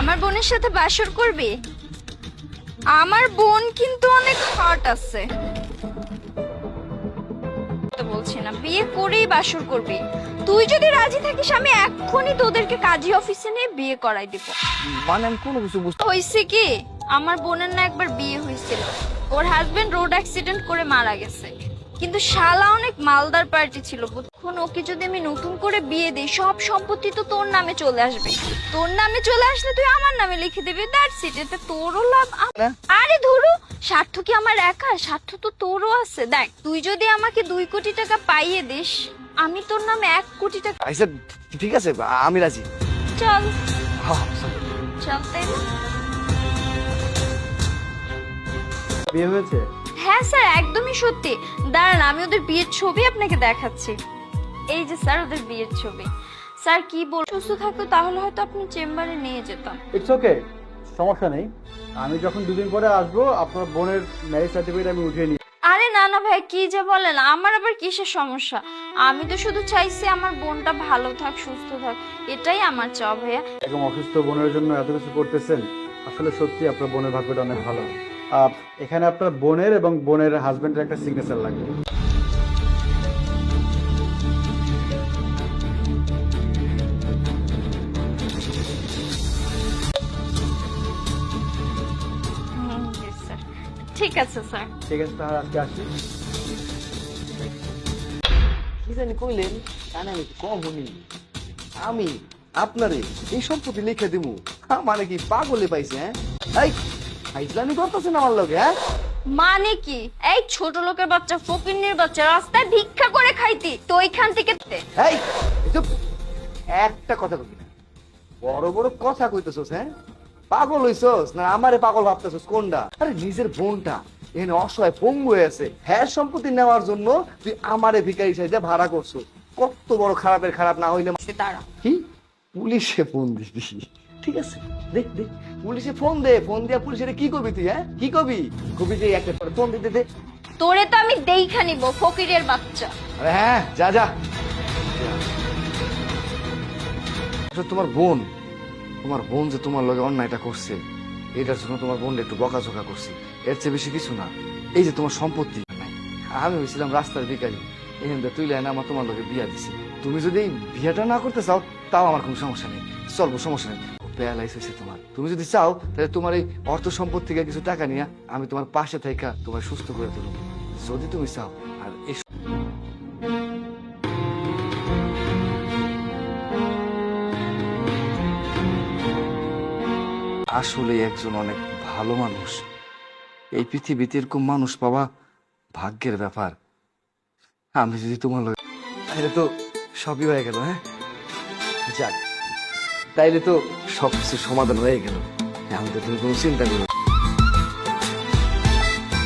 আমার বোনের সাথে বাসর করবি? আমার বোন কিন্তু অনেক হট আছে। বলছি না বিয়ে করেই বাসর করবি। তুই যদি রাজি থাকিস আমি এক্ষুনি তোদেরকে কাজী অফিসে নিয়ে বিয়ে করাই দিব। মানে আমি কোনো কিছু বুঝতে হয়েছে কি? আমার বোনের না একবার বিয়ে হয়েছিল ওর হাজবেন্ড রোড অ্যাক্সিডেন্ট করে মারা গেছে। কিন্তু শালা অনেক মালদার পার্টি ছিল এখন ওকে যদি আমি নতুন করে বিয়ে দিই সব সম্পত্তি তো তোর নামে চলে আসবে। তোর নামে চলে আসলে তুই আমার নামে লিখে দিবি দ্যাটস ইট এতে তোরও লাভ আরে ধরু স্বার্থ কি আমার একা? স্বার্থ তো তোরও আছে। দেখ তুই যদি আমাকে দুই কোটি টাকা পাইয়ে দিস আমি তোর নামে এক কোটি টাকা আচ্ছা ঠিক আছে আমি রাজি। চল। হ্যাঁ, চল তাই না? বিয়ে হয়েছে? হ্যাঁ স্যার একদমই সত্যি। দাঁড়ান আমি ওদের বিয়ের ছবি আপনাকে দেখাচ্ছি। এই যে স্যার ওদের বিয়ের ছবি। স্যার কি বল সুস্থ থাকতো তাহলে হয়তো আপনি চেম্বারে নিয়ে যেতাম। ইটস ওকে সমস্যা নেই। আমি যখন দুদিন পরে আসব আপনার বোনের ম্যারেজ সার্টিফিকেট আমি উঠিয়ে নিই আরে না না ভাই কি যে বলেন আমার আবার কিসের সমস্যা? আমি তো শুধু চাইছি আমার বোনটা ভালো থাক সুস্থ থাক এটাই আমার চাও ভাইয়া। এরকম অসুস্থ বোনের জন্য এত কিছু করতেছেন আসলে সত্যি আপনার বোনের ভাগ্যটা অনেক ভালো। এখানে আপনার বোনের এবং বোনের হাজবেন্ডের একটা সিগনেচার লাগবে। স্যার ঠিক আছে স্যার ঠিক আছে তাহলে আজকে আসি। কি জানি কইলেন? কানে আমি কম আমি আপনারে এই সম্পত্তি লিখে দিমু। মানে কি পাগলে পাইছে হ্যাঁ? এই ফাইজলামি করতেছেন আমার লগে হ্যাঁ? মানে কি? এই ছোট লোকের বাচ্চা ফকিন্নির বাচ্চা রাস্তায় ভিক্ষা করে খাইতি তো ওইখান থেকে এই চুপ। একটা কথা কবি না। বড় বড় কথা কইতেছস হ্যাঁ? পাগল হইছস না আমারে পাগল ভাবতেছস কোনটা? আরে নিজের বোনটা এনে অসহায় পঙ্গু হয়ে আছে। হ্যাঁ সম্পত্তি নেওয়ার জন্য তুই আমারে ভিকারি সাইজে ভাড়া করছ কত বড় খারাপের খারাপ না হইলে তারা। কি? পুলিশে ফোন দিবি ঠিক আছে দেখ দেখ। পুলিশে ফোন দে ফোন দিয়া পুলিশের কি করবি তুই হ্যাঁ? কি করবি? কবি যে একটা করে ফোন দিতে দে। তোরে তো আমি দেইখা নিব ফকিরের বাচ্চা। আরে হ্যাঁ যা যা। আসলে তোমার বোন। তোমার বোন যে তোমার লগে অন্যায়টা করছে এটার জন্য তোমার বোন একটু বকাঝোকা করছে। এর চেয়ে বেশি কিছু না। এই যে তোমার সম্পত্তি নাই আমি হয়েছিলাম রাস্তার ভিকারি এখান থেকে তুই লাইন আমার তোমার লগে বিয়া দিছি। তুমি যদি বিয়েটা না করতে চাও তাও আমার কোনো সমস্যা নেই। চলবো সমস্যা নেই। প্যারালাইজ হয়েছে তোমার। তুমি যদি চাও, তাহলে তোমার এই অর্থ সম্পদ থেকে কিছু টাকা নিয়ে আমি তোমার পাশে থাকা তোমার সুস্থ করে তুলব। যদি তুমি চাও, আর এই আসলে একজন অনেক ভালো মানুষ। এই পৃথিবীতে এরকম মানুষ পাওয়া ভাগ্যের ব্যাপার। আমি যদি তোমার তাহলে তো সবই হয়ে গেল হ্যাঁ? যাক। তাইলে তো সবকিছু সমাধান হয়ে গেল এখন তো তুমি কোনো চিন্তা করো।